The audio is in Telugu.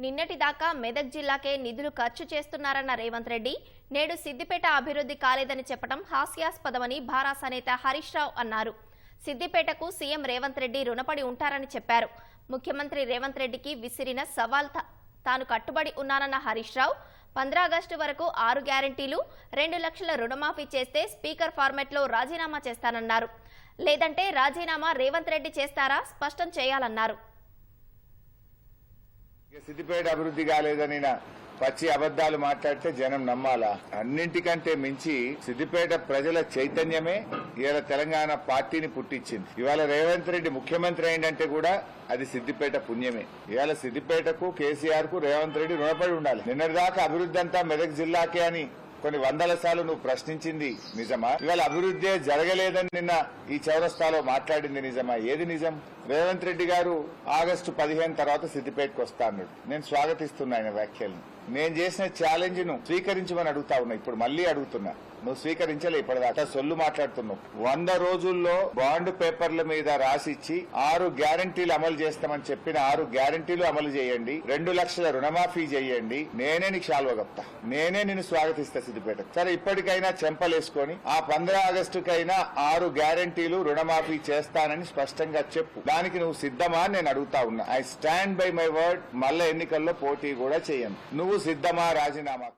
నిన్నటిదాకా మెదక్ జిల్లాకే నిధులు ఖర్చు చేస్తున్నారన్న రేవంత్ రెడ్డి నేడు సిద్దిపేట అభివృద్ధి కాలేదని చెప్పడం హాస్యాస్పదమని భారాస నేత హరీష్ రావు అన్నారు. సిద్దిపేటకు సీఎం రేవంత్ రెడ్డి రుణపడి ఉంటారని చెప్పారు. ముఖ్యమంత్రి రేవంత్ రెడ్డికి విసిరిన సవాల్ తా- తాను కట్టుబడి ఉన్నానన్న హరీష్ రావు పంద్రాగస్టు వరకు ఆరు గ్యారంటీలు రెండు లక్షల రుణమాఫీ చేస్తే స్పీకర్ ఫార్మెట్లో రాజీనామా చేస్తానన్నారు. లేదంటే రాజీనామా రేవంత్ రెడ్డి చేస్తారా? స్పష్టం చేయాలన్నారు. సిద్దిపేట అభివృద్ధి కాలేదని పచ్చి అబద్దాలు మాట్లాడితే జనం నమ్మాలా? అన్నింటికంటే మించి సిద్దిపేట ప్రజల చైతన్యమే ఇవాళ తెలంగాణ పార్టీని పుట్టించింది. ఇవాళ రేవంత్ రెడ్డి ముఖ్యమంత్రి అయిందంటే కూడా అది సిద్దిపేట పుణ్యమే. ఇవాళ సిద్దిపేటకు కేసీఆర్కు రేవంత్ రెడ్డి రుణపడి ఉండాలి. నిన్నటిదాకా అభివృద్ధి అంతా మెదక్ జిల్లాకే అని కొన్ని వందల సార్లు నువ్వు ప్రశ్నించింది నిజమా? ఇవాళ అభివృద్ధి జరగలేదని నిన్న ఈ చౌరస్తాలో మాట్లాడింది నిజమా? ఏది నిజం? రేవంత్ రెడ్డి గారు ఆగస్టు పదిహేను తర్వాత సిద్దిపేటకు వస్తా అన్నాడు నేను స్వాగతిస్తున్నా ఆయన వ్యాఖ్యలను. నేను చేసిన ఛాలెంజ్ను స్వీకరించమని అడుగుతా ఉన్నా. ఇప్పుడు మళ్ళీ అడుగుతున్నా. నువ్వు స్వీకరించలే ఇప్పటిదాకా. సొల్లు మాట్లాడుతున్నావు. వంద రోజుల్లో బాండ్ పేపర్ల మీద రాసిచ్చి ఆరు గ్యారంటీలు అమలు చేస్తామని చెప్పిన ఆరు గ్యారంటీలు అమలు చేయండి. రెండు లక్షల రుణమాఫీ చేయండి. నేనే నీకు శాల్వగప్తా నేనే నిన్ను స్వాగతిస్తా సిద్దిపేట సరే ఇప్పటికైనా చెంపలేసుకొని ఆ పంద్రా ఆగస్టుకైనా ఆరు గ్యారంటీలు రుణమాఫీ చేస్తానని స్పష్టంగా చెప్పు. దానికి నువ్వు సిద్ధమా అని నేను అడుగుతా ఉన్నా. I stand by my word మళ్ళా ఎన్నికల్లో పోటీ కూడా చేయను నువ్వు సిద్ధమా రాజీనామా